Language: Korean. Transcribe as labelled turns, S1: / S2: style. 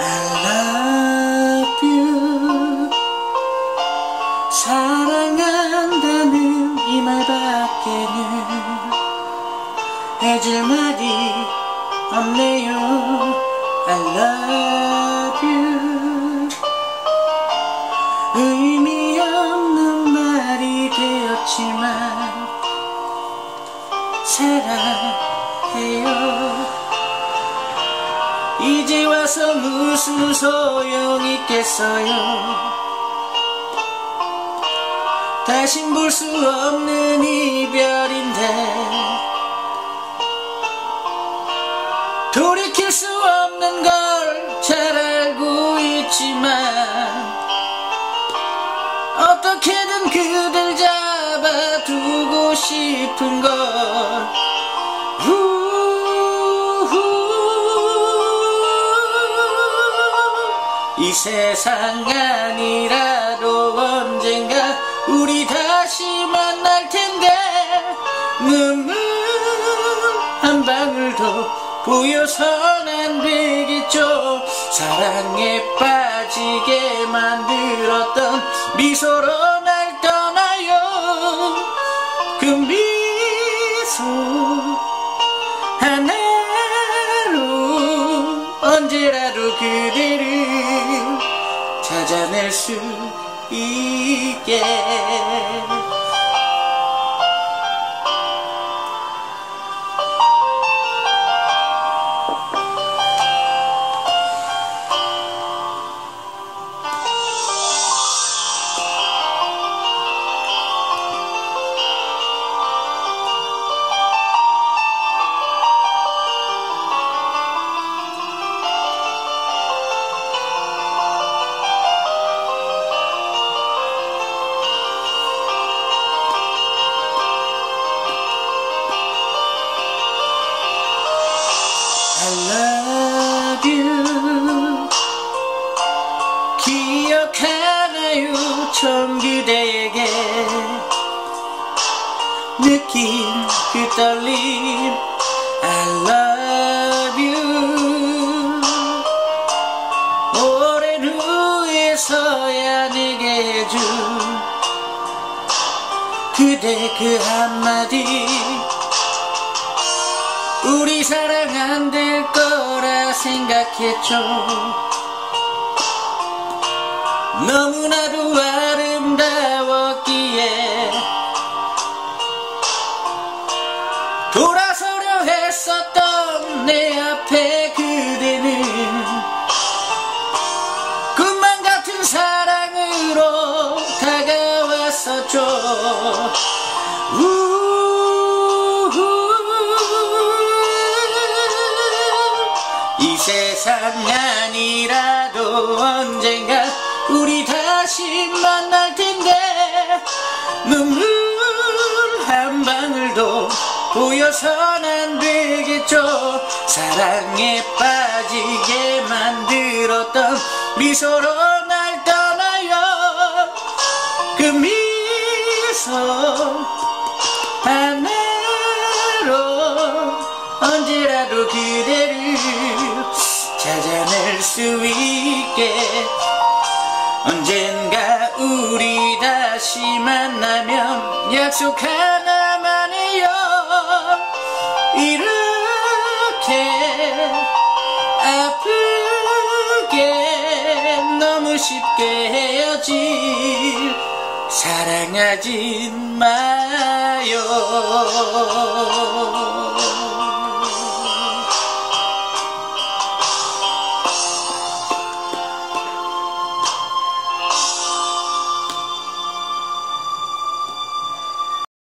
S1: I love you. 사랑한다는 이 말밖에는 해줄 말이 없네요. I love you. 의미 없는 말이 되었지만 사랑해요. 이제 와서 무슨 소용 있겠어요? 다신 볼 수 없는 이별인데 돌이킬 수 없는 걸 잘 알고 있지만 어떻게든 그댈 잡아두고 싶은 걸 이 세상 아니라도 언젠가 우리 다시 만날 텐데. 눈물 한 방울도 보여선 안 되겠죠. 사랑에 빠지게 만들었던 미소로 날 떠나요. 그 미소 하나로 언제라도 그대를 찾아낼 수 있게 I love you. 기억하나요? 처음 그대에게 느낀 그 떨림. I love you. 오랜 후에서야 내게 준 그대 그 한마디 우리 사랑 안 될 거라 생각했죠. 너무나도 아름다웠기에 돌아서려 했었던 내 앞에 그대는 꿈만 같은 사랑으로 다가왔었죠 세상 아니라도 언젠가 우리 다시 만날 텐데. 눈물 한 방울도 보여선 안 되겠죠. 사랑에 빠지게 만들었던 미소로 날 떠나요. 그 미소 하나 로 언제라도 그대를 찾아낼 수 있게. 언젠가 우리 다시 만나면 약속 하나만 해요. 이렇게 아프게 너무 쉽게 헤어질 사랑하지 마요